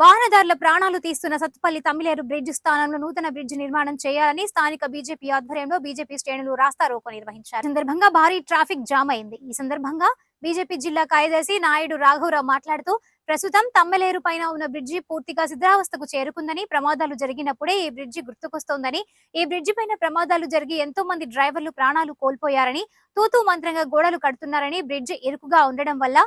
వాహనదారుల ప్రాణాలు తీస్తున్న సత్తుపల్లి తమిళేరు బ్రిడ్జ్ స్థానంలో నూతన బ్రిడ్జ్ నిర్మాణం చేయాలని స్థానిక బీజేపీ ఆధ్వర్యంలో బీజేపీ శ్రేణులు రాస్తారోకో నిర్వహించారు. సందర్భంగా భారీ ట్రాఫిక్ జామ్ అయింది. ఈ సందర్భంగా బీజేపీ జిల్లా కార్యదర్శి నాయుడు రాఘవరావు మాట్లాడుతూ ప్రస్తుతం తమ్మెలేరు పైన ఉన్న బ్రిడ్జి పూర్తిగా శిథిలావస్థకు చేరుకుందని ప్రమాదాలు జరిగినప్పుడే ఈ బ్రిడ్జి గుర్తుకొస్తోందని ఈ బ్రిడ్జి పైన ప్రమాదాలు జరిగి ఎంతో మంది డ్రైవర్లు ప్రాణాలు కోల్పోయారని తూతూ మంత్రంగా గోడలు కడుతున్నారని బ్రిడ్జి ఇరుకుగా ఉండడం వల్ల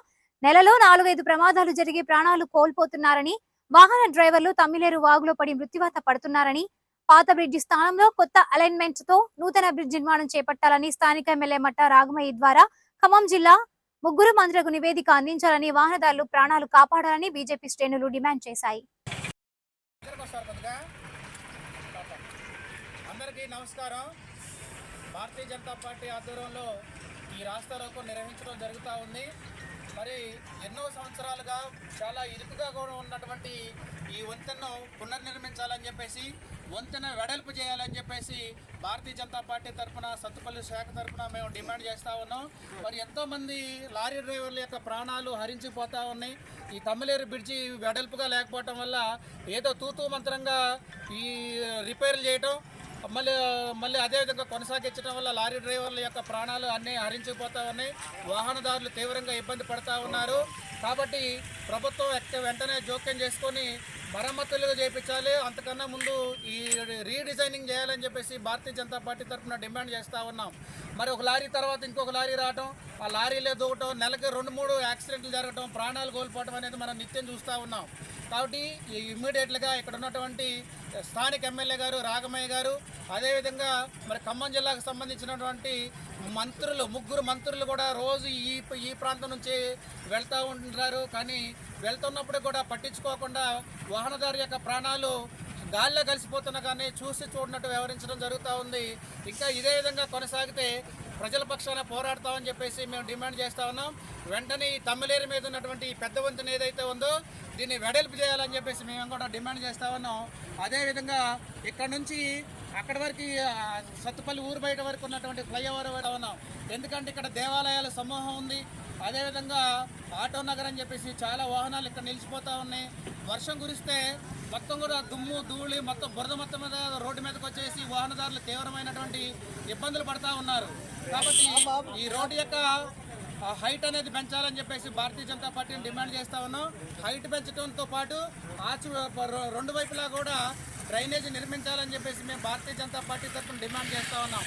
నెలలో నాలుగైదు ప్రమాదాలు జరిగి ప్రాణాలు కోల్పోతున్నారని వాహన డ్రైవర్లు తమ్మిలేరు వాగులో పడి మృత్యువాత పడుతున్నారని పాత బ్రిడ్జి స్థానంలో కొత్త అలైన్మెంట్తో నూతన బ్రిడ్జ్ నిర్మాణం చేపట్టాలని స్థానిక ఎమ్మెల్యే మట్ట రాగమయ్య ద్వారా ఖమ్మం జిల్లా ముగ్గురు మంత్రులకు నివేదిక అందించాలని వాహనదారులు ప్రాణాలు కాపాడాలని బీజేపీ శ్రేణులు డిమాండ్ చేశాయి. అందరికీ నమస్కారం. భారతీయ జనతా పార్టీ ఆధ్వర్యంలో ఈ రాష్ట్ర రోకో నిర్వహించడం జరుగుతూ ఉంది. ఎన్నో సంవత్సరాలుగా చాలా ఇరుకుగా కూడా ఉన్నటువంటి ఈ వంతెనను పునర్నిర్మించాలని చెప్పేసి వంతెన వెడల్పు చేయాలని చెప్పేసి భారతీయ జనతా పార్టీ తరఫున సత్తుపల్లి శాఖ తరఫున మేము డిమాండ్ చేస్తూ ఉన్నాం. మరి ఎంతోమంది లారీ డ్రైవర్ల యొక్క ప్రాణాలు హరించిపోతూ ఉన్నాయి. ఈ తమ్మిలేరు బ్రిడ్జి వెడల్పుగా లేకపోవటం వల్ల ఏదో తూతూ మంత్రంగా ఈ రిపేర్లు చేయటం మళ్ళీ మళ్ళీ అదేవిధంగా కొనసాగించడం వల్ల లారీ డ్రైవర్ల యొక్క ప్రాణాలు అన్నీ హరించిపోతూ ఉన్నాయి. వాహనదారులు తీవ్రంగా ఇబ్బంది పడతా ఉన్నారు. కాబట్టి ప్రభుత్వం వెంటనే జోక్యం చేసుకొని మరమ్మతులు చేయించాలి అంతకన్నా ముందు ఈ రీడిజైనింగ్ చేయాలని చెప్పేసి భారతీయ జనతా పార్టీ తరఫున డిమాండ్ చేస్తూ ఉన్నాం. మరి ఒక లారీ తర్వాత ఇంకొక లారీ రావటం ఆ లారీలే దూకటం నెలకి రెండు మూడు యాక్సిడెంట్లు జరగటం ప్రాణాలు కోల్పోవటం అనేది మనం నిత్యం చూస్తూ ఉన్నాం. కాబట్టి ఇమ్మీడియట్గా ఇక్కడ ఉన్నటువంటి స్థానిక ఎమ్మెల్యే గారు రాగమయ్య గారు అదేవిధంగా మరి ఖమ్మం జిల్లాకు సంబంధించినటువంటి మంత్రులు ముగ్గురు మంత్రులు కూడా రోజు ఈ ఈ ప్రాంతం నుంచి వెళ్తూ ఉంటున్నారు. కానీ వెళ్తున్నప్పుడు కూడా పట్టించుకోకుండా వాహనదారు యొక్క ప్రాణాలు గాల్లో కలిసిపోతున్న కానీ చూసి చూడనట్టు వ్యవహరించడం జరుగుతూ ఉంది. ఇంకా ఇదే విధంగా కొనసాగితే ప్రజల పక్షాన పోరాడతామని చెప్పేసి మేము డిమాండ్ చేస్తా ఉన్నాం. వెంటనే ఈ తమ్మిలేరు మీద ఉన్నటువంటి ఈ పెద్ద వంతెన ఏదైతే ఉందో దీన్ని వెడల్పు చేయాలని చెప్పేసి మేము కూడా డిమాండ్ చేస్తా ఉన్నాం. అదేవిధంగా ఇక్కడ నుంచి అక్కడి వరకు సత్తుపల్లి ఊరు బయట వరకు ఉన్నటువంటి ఫ్లైఓవర్ ఉన్నాం. ఎందుకంటే ఇక్కడ దేవాలయాల సమూహం ఉంది. అదేవిధంగా ఆటో నగర్ అని చెప్పేసి చాలా వాహనాలు ఇక్కడ నిలిచిపోతూ ఉన్నాయి. వర్షం కురిస్తే మొత్తం కూడా దుమ్ము ధూళి మొత్తం బురద మొత్తం మీద రోడ్డు మీదకి వచ్చేసి వాహనదారులు తీవ్రమైనటువంటి ఇబ్బందులు పడతా ఉన్నారు. కాబట్టి ఈ రోడ్డు యొక్క హైట్ అనేది పెంచాలని చెప్పేసి భారతీయ జనతా పార్టీని డిమాండ్ చేస్తా ఉన్నాం. హైట్ పెంచడంతో పాటు ఆచు రెండు వైపులా కూడా డ్రైనేజ్ నిర్మించాలని చెప్పేసి మేము భారతీయ జనతా పార్టీ తరఫున డిమాండ్ చేస్తా ఉన్నాం.